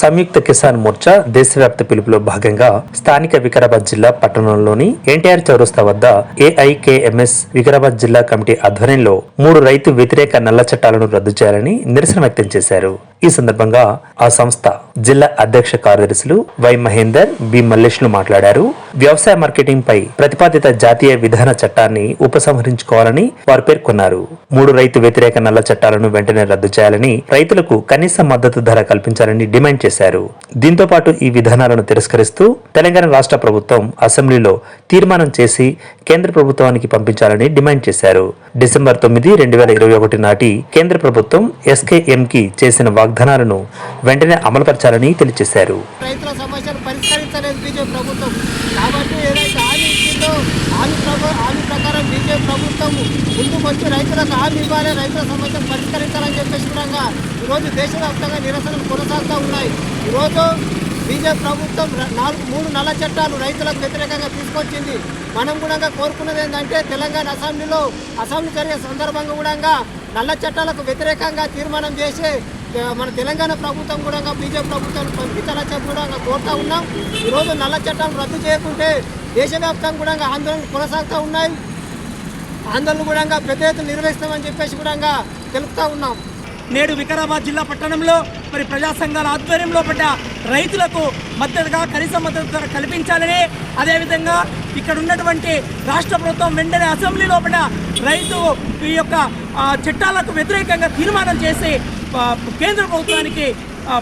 సంయుక్త కిసాన్ మోర్చా దేశవ్యాప్త పిలుపులో భాగంగా స్థానిక వికారాబాద్ జిల్లా పట్టణంలోని ఎన్టీఆర్ చౌరస్తా వద్ద ఏఐకేఎంఎస్ వికారాబాద్ జిల్లా కమిటీ ఆధ్వర్యంలో మూడు రైతు వ్యతిరేక నల్ల చట్టాలను రద్దు చేయాలని నిరసన వ్యక్తం చేశారు. ఈ సందర్భంగా ఆ సంస్థ జిల్లా అధ్యక్ష కార్యదర్శులు వై మహేందర్ బి మల్లేష్లు మాట్లాడారు. వ్యవసాయ మార్కెటింగ్ పై ప్రతిపాదిత జాతీయ విధాన చట్టాన్ని ఉపసంహరించుకోవాలని వారు పేర్కొన్నారు. మూడు రైతు వ్యతిరేక నల్ల చట్టాలను వెంటనే రద్దు చేయాలని రైతులకు కనీస మద్దతు ధర కల్పించాలని డిమాండ్ చేశారు. దీంతో పాటు ఈ విధానాలను తిరస్కరిస్తూ తెలంగాణ రాష్ట్ర ప్రభుత్వం అసెంబ్లీలో తీర్మానం చేసి కేంద్ర ప్రభుత్వానికి పంపించాలని డిమాండ్ చేశారు. డిసెంబర్ తొమ్మిది రెండు వేల ఇరవై ఒకటి నాటి కేంద్ర ప్రభుత్వం ఎస్కేఎం కి చేసిన వాగ్దానాలను వెంటనే అమలుపరచాలని తెలియజేశారు. రైతుల సమస్యలు పరిష్కరించలేదు బీజేపీ ప్రభుత్వం. కాబట్టి ఏదైతే హామీ ఇచ్చిందో హామీ ప్రభు హామీ ప్రకారం బీజేపీ ప్రభుత్వం ముందుకు వచ్చి రైతులకు హామీ ఇవ్వాలి రైతుల సమస్యలు పరిష్కరించాలని చెప్పేసి కూడా ఈరోజు దేశవ్యాప్తంగా నిరసనలు కొనసాగుతూ ఉన్నాయి. ఈరోజు బీజేపీ ప్రభుత్వం నాలుగు మూడు నల్ల చట్టాలు రైతులకు వ్యతిరేకంగా తీసుకొచ్చింది. మనం కూడా కోరుకున్నది ఏంటంటే తెలంగాణ అసెంబ్లీలో అసెంబ్లీ జరిగే సందర్భంగా కూడా నల్ల చట్టాలకు వ్యతిరేకంగా తీర్మానం చేసి మన తెలంగాణ ప్రభుత్వం కూడా బీజేపీ ప్రభుత్వాన్ని పంపించాలని చెప్పి కూడా కోరుతా ఉన్నాం. ఈరోజు నల్ల చట్టాలు రద్దు చేయకుంటే దేశవ్యాప్తంగా కూడా ఆందోళనలు కొనసాగుతూ ఉన్నాయి. ఆందోళన కూడా పెద్ద ఎత్తున నిర్వహిస్తామని చెప్పేసి కూడా తెలుపుతా ఉన్నాం. నేడు వికారాబాద్ జిల్లా పట్టణంలో మరి ప్రజా సంఘాల ఆధ్వర్యంలో పడ్డ రైతులకు మద్దతుగా కనీస మద్దతు ధర కల్పించాలని అదేవిధంగా ఇక్కడ ఉన్నటువంటి రాష్ట్ర ప్రభుత్వం వెంటనే అసెంబ్లీలో పడ్డ రైతు ఈ యొక్క చట్టాలకు వ్యతిరేకంగా తీర్మానం చేసి కేంద్ర ప్రభుత్వానికి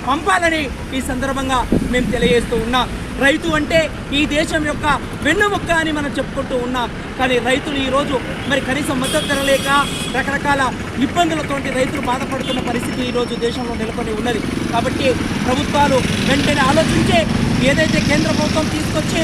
పంపాలని ఈ సందర్భంగా మేము తెలియజేస్తూ ఉన్నాం. రైతు అంటే ఈ దేశం యొక్క వెన్నుముక్క అని మనం చెప్పుకుంటూ ఉన్నాం. కానీ రైతులు ఈరోజు మరి కనీసం మద్దతు ధర లేక రకరకాల ఇబ్బందులతోటి రైతులు బాధపడుతున్న పరిస్థితి ఈరోజు దేశంలో నెలకొని ఉన్నది. కాబట్టి ప్రభుత్వాలు వెంటనే ఆలోచించి ఏదైతే కేంద్ర ప్రభుత్వం తీసుకొచ్చి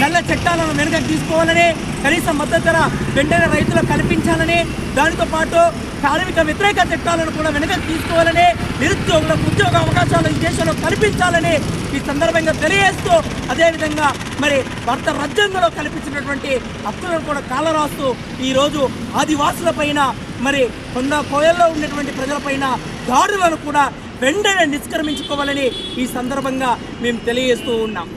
నల్ల చట్టాలను వెనుకకు తీసుకోవాలని కనీస మద్దతు ధర వెంటనే రైతులకు కల్పించాలని దానితో పాటు కార్మిక వ్యతిరేక చట్టాలను కూడా వెనుకకు తీసుకోవాలని నిరుద్యోగులకు ఉద్యోగ అవకాశాలు ఈ దేశంలో కల్పించాలని ఈ సందర్భంగా తెలియజేస్తూ అదేవిధంగా మరి భర్త రాజ్యాంగంలో కల్పించినటువంటి హక్కులను కూడా కాలరాస్తూ ఈరోజు ఆదివాసులపైన మరి కొండ కోయల్లో ఉన్నటువంటి ప్రజలపైన దాడులను కూడా వెంటనే నిష్క్రమించుకోవాలని ఈ సందర్భంగా మేము తెలియజేస్తూ ఉన్నాం.